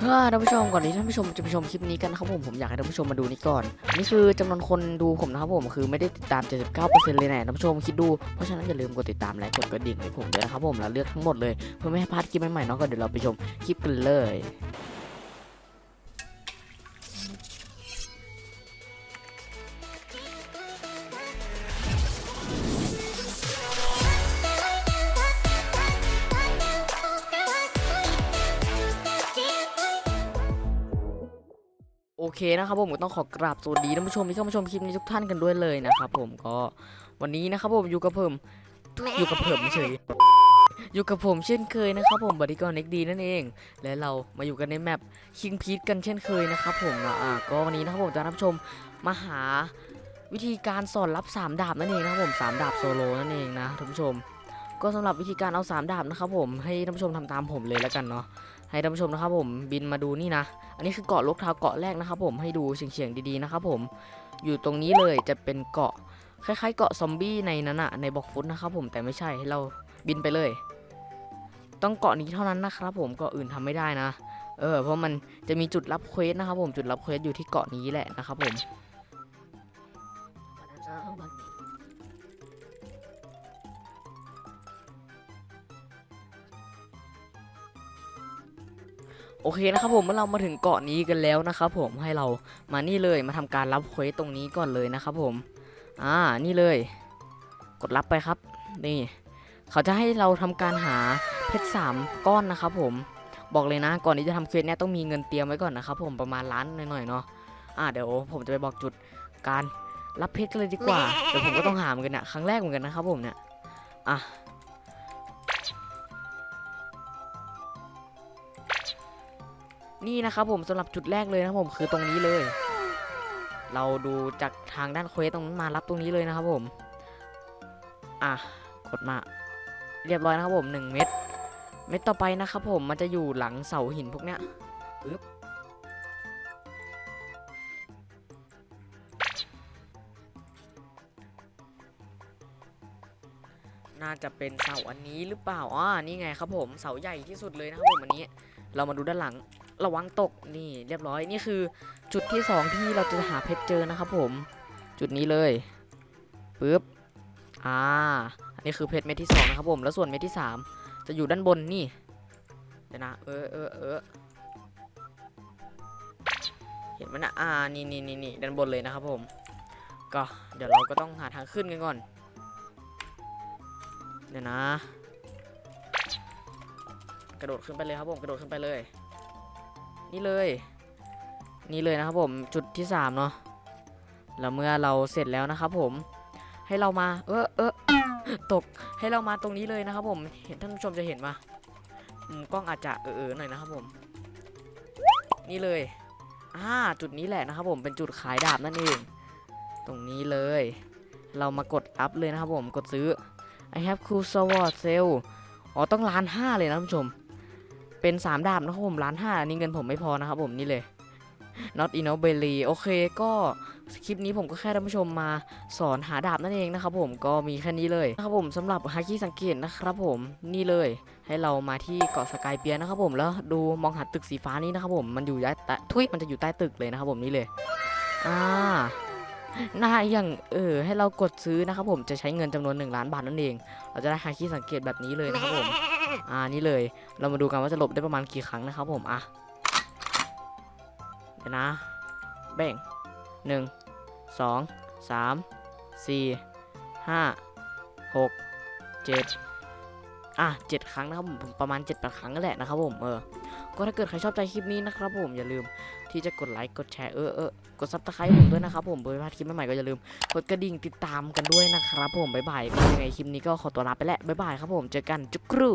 เฮ้ยท่านผู้ชมก่อนที่ท่านผู้ชมจะไปชมคลิปนี้กันนะครับผมผมอยากให้ท่านผู้ชมมาดูนี่ก่อน นี่คือจำนวนคนดูผมนะครับผมคือไม่ได้ติดตาม 79%เลยแน่ท่านผู้ชมคิดดูเพราะฉะนั้นอย่าลืมกดติดตามและกดกระดิ่งให้ผมด้วยนะครับผมแล้วเลือกทั้งหมดเลยเพื่อไม่ให้พลาดคลิปใหม่ๆเนาะก็เดี๋ยวเราไปชมคลิปกันเลย โอเคนะครับผมก็ต้องขอกราบสวัสดีท่านผู้ชมที่เข้ามาชมคลิปนี้ทุกท่านกันด้วยเลยนะครับผมก็วันนี้นะครับผมอยู่กับผมอยู่กับผมเฉยอยู่กับผมเช่นเคยนะครับผมบริกรเน็กดีนั่นเอง และเรามาอยู่กันในแมปคิงพีทกันเช่นเคยนะครับผมอ่าก็วันนี้นะครับผมจะท่านผู้ชมมาหาวิธีการสอนรับสามดาบนั่นเองนะครับผมสามดาบโซโลนั่นเองนะท่านผู้ชม ก็สำหรับวิธีการเอาสามดาบนะครับผมให้ท่านผู้ชมทำตามผมเลยแล้วกันเนาะ ให้ท่านผู้ชมนะครับผมบินมาดูนี่นะ อันนี้คือเกาะลกเท้าเกาะแรกนะครับผมให้ดูเฉียงๆดีๆนะครับผมอยู่ตรงนี้เลยจะเป็นเกาะคล้ายๆ เกาะซอมบี้ในนั้นอะในบล็อกฟุตนะครับผมแต่ไม่ใช่ให้เราบินไปเลย ต้องเกาะนี้เท่านั้นนะครับผมเกาะอื่นทำไม่ได้นะ เออเพราะมันจะมีจุดรับเควสนะครับผมจุดรับเควสอยู่ที่เกาะนี้แหละนะครับผม โอเคนะครับผมเมื่อเรามาถึงเกาะนี้กันแล้วนะครับผมให้เรามานี่เลยมาทำการรับเควสตรงนี้ก่อนเลยนะครับผม อ่านี่เลย กดรับไปครับ นี่ เขาจะให้เราทำการหาเพชรสามก้อนนะครับผมบอกเลยนะก่อนที่จะทำเควสเนี่ยต้องมีเงินเตรียมไว้ก่อนนะครับผมประมาณล้านหน่อยๆเนาะอ่าเดี๋ยวผมจะไปบอกจุดการรับเพชรกันเลยดีกว่าเดี๋ยวผมก็ต้องหาเหมือนกันนะครั้งแรกเหมือนกันนะครับผมเนี่ยอะ นี่นะครับผมสำหรับจุดแรกเลยนะครับผมคือตรงนี้เลย เราดูจากทางด้านเควสตรงนั้นมารับตรงนี้เลยนะครับผม อะกดมา เรียบร้อยนะครับผม 1 เม็ดเม็ดต่อไปนะครับผมมันจะอยู่หลังเสาหินพวกเนี้ยปึ๊บน่าจะเป็นเสาอันนี้หรือเปล่าอ่านี่ไงครับผม เสาใหญ่ที่สุดเลยนะครับผมอันนี้ เรามาดูด้านหลัง ระวังตกนี่เรียบร้อยนี่คือจุดที่สองที่เราจะหาเพชรเจอนะครับผม จุดนี้เลยปึ๊บอ่าอันนี้คือเพชรเม็ดที่สองนะครับผมแล้วส่วนเม็ดที่สามจะอยู่ด้านบนนี่เดี๋ยวนะเออเออเออเห็นมันนะอ่านี่นี่นี่นี่ด้านบนเลยนะครับผม ก็เดี๋ยวเราก็ต้องหาทางขึ้นกันก่อนเดี๋ยวนะ กระโดดขึ้นไปเลยครับผมกระโดดขึ้นไปเลย นี่เลย นี่เลยนะครับผมจุดที่สามเนาะแล้วเมื่อเราเสร็จแล้วนะครับผมให้เรามา เออเออตกให้เรามาตรงนี้เลยนะครับผมเห็นท่านผู้ชมจะเห็นปะมุมกล้องอาจจะเออเออหน่อยนะครับผม นี่เลยอ่าจุดนี้แหละนะครับผมเป็นจุดขายดาบนั่นเอง ตรงนี้เลย เรามากดอัพเลยนะครับผมกดซื้อ I have cool sword sale อ๋อต้องล้านห้าเลยนะท่านผู้ชม เป็นสามดาบนะครับผมล้านห้านี่เงินผมไม่พอนะครับผมนี่เลย not enough belly โอเคก็คลิปนี้ผมก็แค่ท่านผู้ชมมาสอนหาดาบนั่นเองนะครับผมก็มีแค่นี้เลยนะครับผมสำหรับฮาคิสังเกตนะครับผมนี่เลย ให้เรามาที่เกาะสกายเปียร์นะครับผมแล้วดูมองหาตึกสีฟ้านี้นะครับผมมันอยู่ใต้ทุยมันจะอยู่ใต้ตึกเลยนะครับผมนี่เลยอ่าหน้าอย่างเออให้เรากดซื้อนะครับผมจะใช้เงินจำนวน1ล้านบาทนั่นเอง เราจะได้ฮาคิสังเกตแบบนี้เลยนะครับผม อ่านี่เลย เรามาดูกันว่าจะหลบได้ประมาณกี่ครั้งนะครับผมอะเดี๋ยวนะแบ่งหนึ่งสองสามสี่ห้าหกเจ็ดอะเจ็ดครั้งนะครับผมประมาณเจ็ดแปดครั้งนั่นแหละนะครับผมเออก็ถ้าเกิดใครชอบใจคลิปนี้นะครับผมอย่าลืมที่จะกดไลค์กดแชร์เออเออกดซับสไครต์ผมด้วยนะครับผมเพื่อพลาดคลิปใหม่ๆก็อย่าลืมกดกระดิ่งติดตามกันด้วยนะครับผมบ๊ายบายก็ยังไงคลิปนี้ก็ขอตัวลาไปแล้วบ๊ายบายครับผมเจอกันจุกครู